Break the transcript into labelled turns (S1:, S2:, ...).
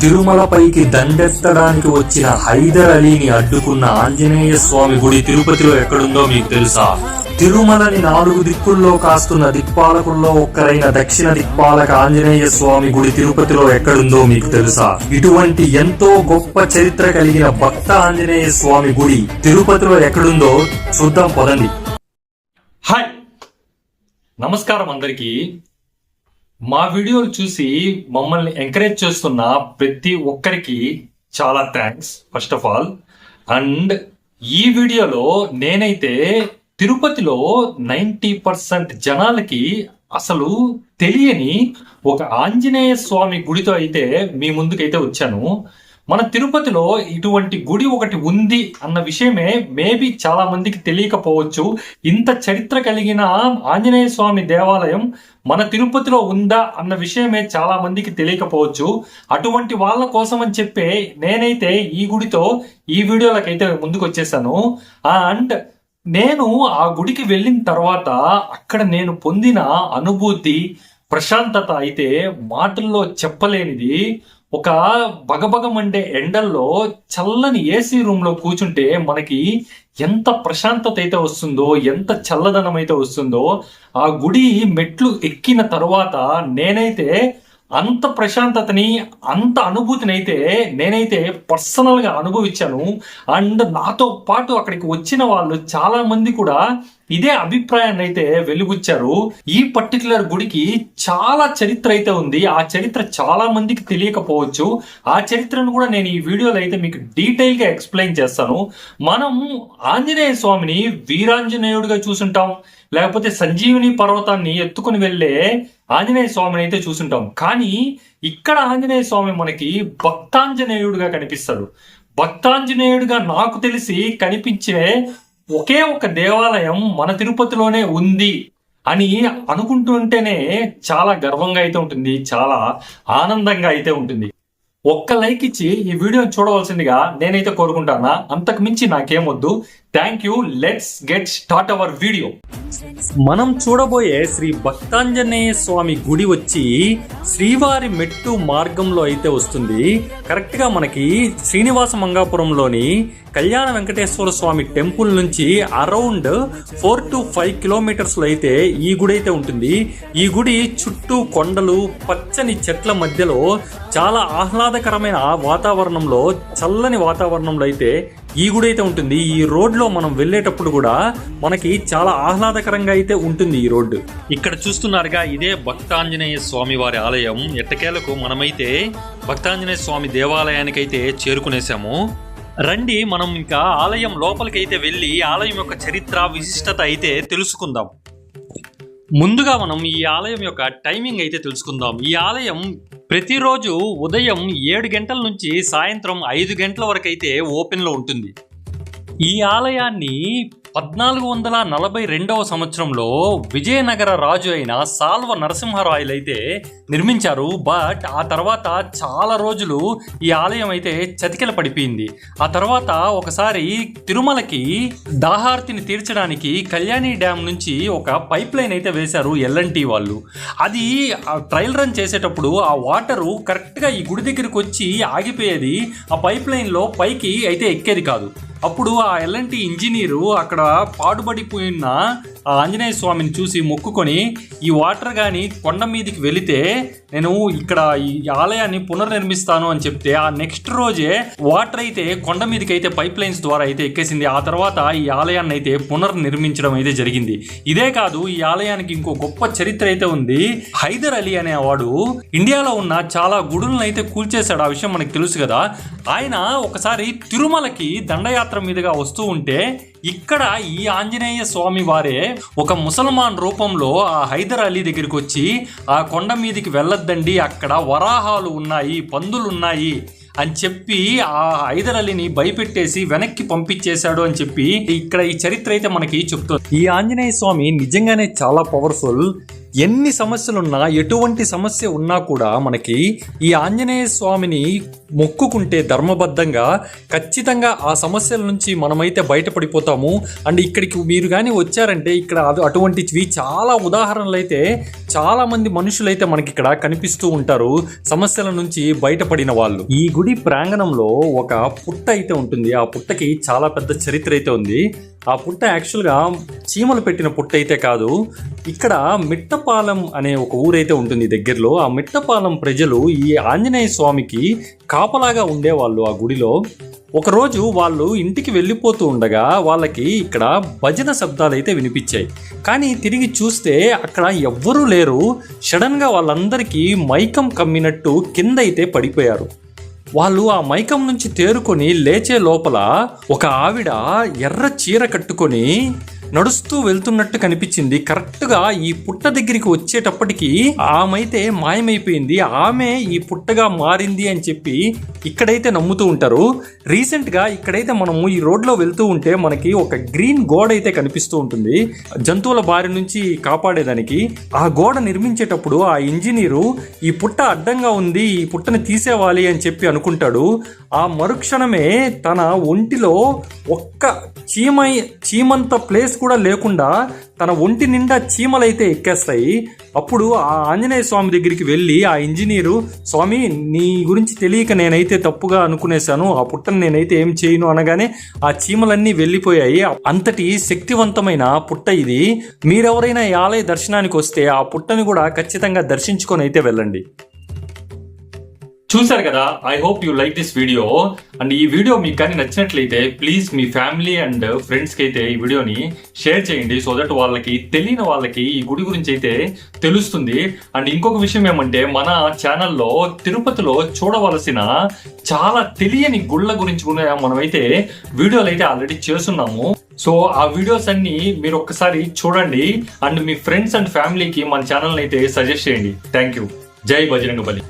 S1: తిరుమలపైకి దండెత్తడానికి వచ్చిన హైదర్ అలీని అడ్డుకున్న ఆంజనేయ స్వామి గుడి తిరుపతిలో ఎక్కడుందో మీకు తెలుసా? తిరుమలని నాలుగు దిక్కుల్లో కాస్తున్న దిక్పాలకుల్లో ఒక్కరైన దక్షిణ దిక్పాలక ఆంజనేయ స్వామి గుడి తిరుపతిలో ఎక్కడుందో మీకు తెలుసా? ఇటువంటి ఎంతో గొప్ప చరిత్ర కలిగిన భక్త ఆంజనేయ స్వామి గుడి తిరుపతిలో ఎక్కడుందో చూద్దాం పదండి. హాయ్! నమస్కారం అందరికీ. మా వీడియోలు చూసి మమ్మల్ని ఎంకరేజ్ చేస్తున్న ప్రతి ఒక్కరికి చాలా thanks first of all and ఈ వీడియోలో నేనైతే తిరుపతిలో నైంటీ పర్సెంట్ జనాలకి అసలు తెలియని ఒక ఆంజనేయ స్వామి గుడితో అయితే మీ ముందుకైతే వచ్చాను. మన తిరుపతిలో ఇటువంటి గుడి ఒకటి ఉంది అన్న విషయమే మేబీ చాలా మందికి తెలియకపోవచ్చు. ఇంత చరిత్ర కలిగిన ఆంజనేయ స్వామి దేవాలయం మన తిరుపతిలో ఉందా అన్న విషయమే చాలా మందికి తెలియకపోవచ్చు. అటువంటి వాళ్ళ కోసం అని చెప్పే నేనైతే ఈ గుడితో ఈ వీడియోలకైతే ముందుకు వచ్చేసాను అండ్ నేను ఆ గుడికి వెళ్ళిన తర్వాత అక్కడ నేను పొందిన అనుభూతి ప్రశాంతత అయితే మాటల్లో చెప్పలేనిది. ఒక బగబగమండే ఎండల్లో చల్లని ఏసీ రూమ్లో కూర్చుంటే మనకి ఎంత ప్రశాంతత అయితే వస్తుందో ఎంత చల్లదనం అయితే వస్తుందో ఆ గుడి మెట్లు ఎక్కిన తర్వాత నేనైతే అంత ప్రశాంతతని అంత అనుభూతిని అయితే నేనైతే పర్సనల్గా అనుభవించాను. అండ్ నాతో పాటు అక్కడికి వచ్చిన వాళ్ళు చాలా మంది కూడా ఇదే అభిప్రాయాన్ని అయితే వెలుగుచ్చారు. ఈ పర్టికులర్ గుడికి చాలా చరిత్ర అయితే ఉంది. ఆ చరిత్ర చాలా మందికి తెలియకపోవచ్చు. ఆ చరిత్రను కూడా నేను ఈ వీడియోలో అయితే మీకు డీటెయిల్గా ఎక్స్ప్లెయిన్ చేస్తాను. మనం ఆంజనేయ స్వామిని వీరాంజనేయుడిగా చూసుంటాం. లేకపోతే సంజీవిని పర్వతాన్ని ఎత్తుకుని వెళ్ళే ఆంజనేయ స్వామిని అయితే చూసుంటాం. కానీ ఇక్కడ ఆంజనేయ స్వామి మనకి భక్తాంజనేయుడుగా కనిపిస్తాడు. భక్తాంజనేయుడుగా నాకు తెలిసి కనిపించే ఒకే ఒక దేవాలయం మన తిరుపతిలోనే ఉంది అని అనుకుంటుంటేనే చాలా గర్వంగా అయితే ఉంటుంది చాలా ఆనందంగా అయితే ఉంటుంది. ఒక్క లైక్ ఇచ్చి ఈ వీడియోని చూడవలసిందిగా నేనైతే కోరుకుంటానా? అంతకు మించి నాకేమొద్దు thank you let's get start our video మనం చూడబోయే శ్రీ భక్తాంజనేయ స్వామి గుడి వచ్చి శ్రీవారి మెట్టు మార్గంలో అయితే వస్తుంది. కరెక్ట్గా మనకి శ్రీనివాస మంగాపురంలోని కళ్యాణ వెంకటేశ్వర స్వామి టెంపుల్ నుంచి అరౌండ్ ఫోర్ టు ఫైవ్ కిలోమీటర్స్లో అయితే ఈ గుడి అయితే ఉంటుంది. ఈ గుడి చుట్టూ కొండలు పచ్చని చెట్ల మధ్యలో చాలా ఆహ్లాదకరమైన వాతావరణంలో చల్లని వాతావరణంలో అయితే ఈ గుడి అయితే ఉంటుంది. ఈ రోడ్లో మనం వెళ్ళేటప్పుడు కూడా మనకి చాలా ఆహ్లాదకరంగా అయితే ఉంటుంది ఈ రోడ్డు. ఇక్కడ చూస్తున్నారుగా ఇదే భక్తాంజనేయ స్వామి వారి ఆలయం. ఎట్టకేలకు మనమైతే భక్తాంజనేయ స్వామి దేవాలయానికి అయితే చేరుకునేసాము రండి మనం ఇంకా ఆలయం లోపలికైతే వెళ్ళి ఆలయం యొక్క చరిత్ర విశిష్టత అయితే తెలుసుకుందాం. ముందుగా మనం ఈ ఆలయం యొక్క టైమింగ్ అయితే తెలుసుకుందాం. ఈ ఆలయం ప్రతిరోజు ఉదయం ఏడు గంటల నుంచి సాయంత్రం ఐదు గంటల వరకు అయితే ఓపెన్లో ఉంటుంది. ఈ ఆలయాన్ని పద్నాలుగు వందల నలభై రెండవ సంవత్సరంలో విజయనగర రాజు అయిన సాల్వ నరసింహరాయలు అయితే నిర్మించారు. బట్ ఆ తర్వాత చాలా రోజులు ఈ ఆలయం అయితే చతికిల పడిపోయింది. ఆ తర్వాత ఒకసారి తిరుమలకి దాహార్తిని తీర్చడానికి కళ్యాణి డ్యామ్ నుంచి ఒక పైప్ లైన్ అయితే వేశారు ఎల్ఎన్టీ వాళ్ళు. అది ఆ ట్రయల్ రన్ చేసేటప్పుడు ఆ వాటరు కరెక్ట్గా ఈ గుడి దగ్గరికి వచ్చి ఆగిపోయేది. ఆ పైప్ లైన్లో పైకి అయితే ఎక్కేది కాదు. అప్పుడు ఆ ఎల్ఎన్టీ ఇంజనీరు అక్కడ పాడుబడిపోయిన ఆ ఆంజనేయ స్వామిని చూసి మొక్కుకొని ఈ వాటర్ కానీ కొండ మీదకి వెళితే నేను ఇక్కడ ఈ ఆలయాన్ని పునర్నిర్మిస్తాను అని చెప్తే ఆ నెక్స్ట్ రోజే వాటర్ అయితే కొండ మీదకి అయితే పైప్ లైన్స్ ద్వారా అయితే ఎక్కేసింది. ఆ తర్వాత ఈ ఆలయాన్ని అయితే పునర్నిర్మించడం అయితే జరిగింది. ఇదే కాదు ఈ ఆలయానికి ఇంకో గొప్ప చరిత్ర అయితే ఉంది. హైదర్ అలీ అనేవాడు ఇండియాలో ఉన్న చాలా గుడులను అయితే కూల్చేశాడు. ఆ విషయం మనకు తెలుసు కదా. ఆయన ఒకసారి తిరుమలకి దండయాత్ర మీదుగా వస్తూ ఉంటే ఇక్కడ ఈ ఆంజనేయ స్వామి వారే ఒక ముసల్మాన్ రూపంలో ఆ హైదర్ అలీ దగ్గరికి వచ్చి ఆ కొండ మీదకి వెళ్ళొద్దండి అక్కడ వరాహాలు ఉన్నాయి పందులు ఉన్నాయి అని చెప్పి ఆ హైదర్ అలీని భయపెట్టేసి వెనక్కి పంపించేశాడు అని చెప్పి ఇక్కడ ఈ చరిత్ర అయితే మనకి చెప్తుంది. ఈ ఆంజనేయ స్వామి నిజంగానే చాలా పవర్ఫుల్ ఎన్ని సమస్యలున్నా ఎటువంటి సమస్య ఉన్నా కూడా మనకి ఈ ఆంజనేయ స్వామిని మొక్కుకుంటే ధర్మబద్ధంగా ఖచ్చితంగా ఆ సమస్యల నుంచి మనమైతే బయటపడిపోతాము. అండ్ ఇక్కడికి మీరు కానీ వచ్చారంటే ఇక్కడ అటువంటివి చాలా ఉదాహరణలు అయితే చాలామంది మనుషులైతే మనకి ఇక్కడ కనిపిస్తూ ఉంటారు. సమస్యల నుంచి బయటపడిన వాళ్ళు. ఈ గుడి ప్రాంగణంలో ఒక పుట్ట అయితే ఉంటుంది. ఆ పుట్టకి చాలా పెద్ద చరిత్ర అయితే ఉంది. ఆ పుట్ట యాక్చువల్గా చీమలు పెట్టిన పుట్ట అయితే కాదు. ఇక్కడ మిట్టపాలెం అనే ఒక ఊరైతే ఉంటుంది దగ్గరలో. ఆ మిట్టపాలెం ప్రజలు ఈ ఆంజనేయ స్వామికి కాపలాగా ఉండేవాళ్ళు ఆ గుడిలో. ఒకరోజు వాళ్ళు ఇంటికి వెళ్ళిపోతూ ఉండగా వాళ్ళకి ఇక్కడ భజన శబ్దాలు అయితే వినిపించాయి. కానీ తిరిగి చూస్తే అక్కడ ఎవ్వరూ లేరు. సడన్గా వాళ్ళందరికీ మైకం కమ్మినట్టు కింద అయితే పడిపోయారు. వాళ్ళు ఆ మైకం నుంచి తేరుకొని లేచే లోపల ఒక ఆవిడ ఎర్ర చీర కట్టుకొని నడుస్తూ వెళ్తున్నట్టు కనిపించింది. కరెక్ట్గా ఈ పుట్ట దగ్గరికి వచ్చేటప్పటికి ఆమె అయితే మాయమైపోయింది. ఆమె ఈ పుట్టగా మారింది అని చెప్పి ఇక్కడైతే నమ్ముతూ ఉంటారు. రీసెంట్గా ఇక్కడైతే మనము ఈ రోడ్లో వెళ్తూ ఉంటే మనకి ఒక గ్రీన్ గోడ అయితే కనిపిస్తూ ఉంటుంది. జంతువుల బారి నుంచి కాపాడేదానికి. ఆ గోడ నిర్మించేటప్పుడు ఆ ఇంజనీరు ఈ పుట్ట అడ్డంగా ఉంది ఈ పుట్టని తీసేవాలి అని చెప్పి అనుకుంటాడు. ఆ మరుక్షణమే తన ఒంటిలో ఒక్క చీమ చీమంత ప్లేస్ కూడా లేకుండా తన ఒంటి నిండా చీమలైతే ఎక్కేస్తాయి. అప్పుడు ఆ ఆంజనేయ స్వామి దగ్గరికి వెళ్ళి ఆ ఇంజనీరు స్వామి నీ గురించి తెలియక నేనైతే తప్పుగా అనుకునేశాను. ఆ పుట్టను నేనైతే ఏం చేయను అనగానే ఆ చీమలన్నీ వెళ్ళిపోయాయి. అంతటి శక్తివంతమైన పుట్ట ఇది. మీరెవరైనా ఈ ఆలయ దర్శనానికి వస్తే ఆ పుట్టని కూడా ఖచ్చితంగా దర్శించుకొని అయితే వెళ్ళండి. చూసారు కదా? I hope you like this video and ఈ వీడియో మీకు కానీ నచ్చినట్లయితే ప్లీజ్ మీ ఫ్యామిలీ అండ్ ఫ్రెండ్స్కి అయితే ఈ వీడియోని షేర్ చేయండి సో దట్ వాళ్ళకి తెలియని వాళ్ళకి ఈ గుడి గురించి అయితే తెలుస్తుంది. అండ్ ఇంకొక విషయం ఏమంటే మన ఛానల్లో తిరుపతిలో చూడవలసిన చాలా తెలియని గుళ్ళ గురించి కూడా మనమైతే వీడియోలు అయితే ఆల్రెడీ చేస్తున్నాము. సో ఆ వీడియోస్ అన్ని మీరు ఒక్కసారి చూడండి. అండ్ మీ ఫ్రెండ్స్ అండ్ ఫ్యామిలీకి మన ఛానల్ అయితే సజెస్ట్ చేయండి. థ్యాంక్ యూ జై బజరంగ బలి.